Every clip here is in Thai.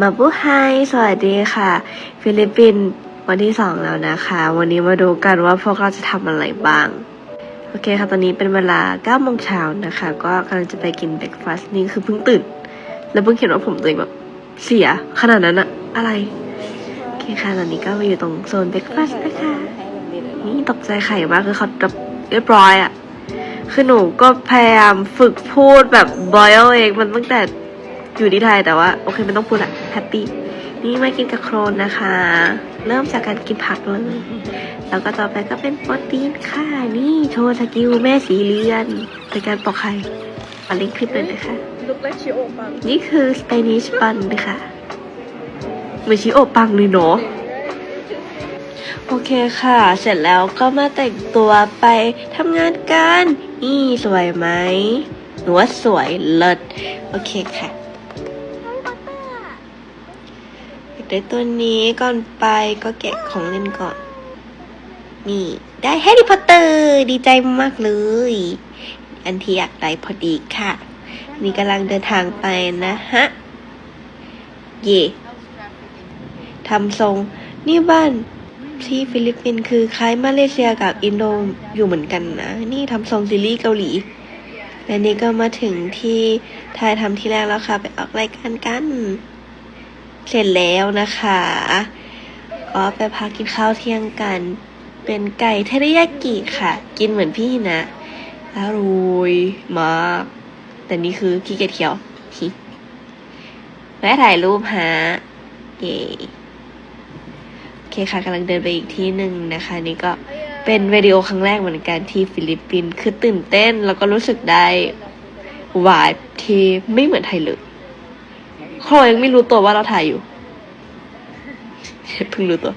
มาบุไฮสวัสดีค่ะ ฟิลิปปินส์วันที่สองแล้วนะคะ วันนี้มาดูกันว่าพวกเราจะทำอะไรบ้าง โอเคค่ะ ตอนนี้เป็นเวลา9โมงเช้านะคะ ก็กำลังจะไปกินเบรกฟาสต์นี่คือเพิ่งตื่น แล้วเพิ่งเห็นว่าผมตัวเองแบบ เสียขนาดนั้นอะอะไร โอเคค่ะ ตอนนี้ก็มาอยู่ตรงโซนเบรกฟาสต์นะคะ นี่ตกใจไข่มากคือเขาแบบเรียบร้อยอะคือหนูก็พยายามฝึกพูดแบบบอยเองมันตั้งแต่ อยู่ที่ไทยแต่ว่าโอเคไม่ต้องพูดละแฮปปี้นี่มากินกับโครนนะคะ เริ่มจากการกินผักเลย แล้วก็ต่อไปก็เป็นโปรตีนค่ะ นี่โชว์สกิลแม่สีเลือนในการปอกไข่ขอลิงก์คลิปเลยนะคะลุกและชิโอปังนี่คือสเปนิชปันนะคะไม่ชิโอปังเลยเนาะโอเคค่ะ เสร็จแล้วก็มาแต่งตัวไปทำงานกัน นี่สวยไหมหนูว่าสวยเลิศ โอเคค่ะ ได้ตัวนี้ก่อนไปก็แกะของเล่นก่อน นี่ได้แฮร์รี่พอตเตอร์ดีใจมากเลย อันที่อยากได้พอดีค่ะ นี่กำลังเดินทางไปนะฮะ เย่ทำทรง นี่บ้านที่ฟิลิปปินส์คือคล้ายมาเลเซียกับอินโดอยู่เหมือนกันนะ นี่ทำทรงซีรีส์เกาหลีและนี่ก็มาถึงที่ถ่ายทำที่แรกแล้วค่ะ ไปออกรายการกัน เสร็จแล้วนะคะก็ไปพักกินข้าวเที่ยงกัน เป็นไก่เทริยากิค่ะ กินเหมือนพี่นะอร่อยมาก แต่นี่คือขี้เกียจเขียวแวะถ่ายรูปฮะเย่โอเคค่ะกำลังเดินไปอีกที่หนึ่งนะคะ นี่ก็เป็นวิดีโอครั้งแรกเหมือนกันที่ฟิลิปปินส์คือตื่นเต้น แล้วก็รู้สึกได้วายที่ไม่เหมือนไทยเลย โครยังไม่รู้ตัวว่าเราถ่ายอยู่เพิ่งรู้ตัว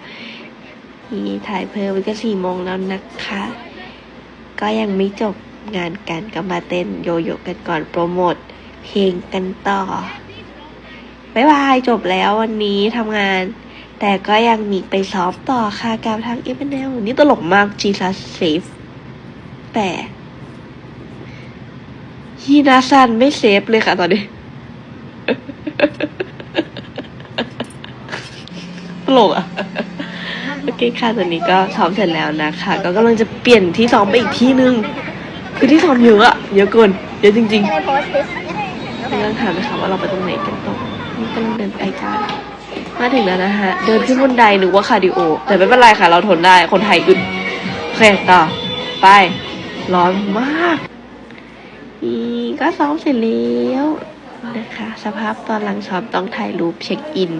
นี่ถ่ายเพิ่มก็สี่โมงแล้วนะคะ ก็ยังไม่จบงานกันก็มาเต้นโยโย่กันก่อนโปรโมทเพลงกันต่อ บ๊ายบายจบแล้ววันนี้ทำงาน แต่ก็ยังมีไปซ้อมต่อค่ะกับทางเอฟเนลนี่ตลกมาก Jesus Safe แต่ฮีนาซันไม่เซฟเลยค่ะตอนนี้ ตลกอะ โอเคค่ะ ตอนนี้ก็ซ้อมเสร็จแล้วนะคะ ก็กำลังจะเปลี่ยนที่ซ้อมไปอีกที่หนึ่งคือที่ซ้อมเยอะอะเยอะเกิน เยอะจริงๆกำลังถามนะคะว่าเราไปตรงไหนกันต่อนี่กำลังเดินไปกันมาถึงแล้วนะคะ เดินขึ้นบันไดนึกว่าคาร์ดิโอ แต่ไม่เป็นไรค่ะ เราทนได้ คนไทยอึดโอเคต่อ ไป ร้อนมาก นี่ก็ซ้อมเสร็จแล้ว นะคะ สภาพตอนหลังซ้อมต้องถ่ายรูปเช็คอิน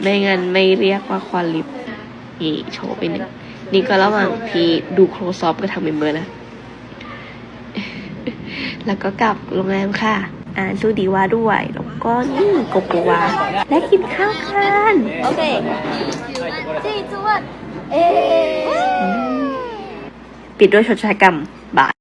ไม่งั้นไม่เรียกว่าควอลิฟนี่โชว์ไปหนึ่งนี่ก็ระหว่างที่ดูโครซอฟกับทางเมมเบอร์นะ แล้วก็กลับโรงแรมค่ะ อ่านซูดีวาด้วยแล้วก็นี่โกโกวา และกินข้าวกันโอเคจีจวดเอ๊ปิดด้วยชดใช้กรรมบาย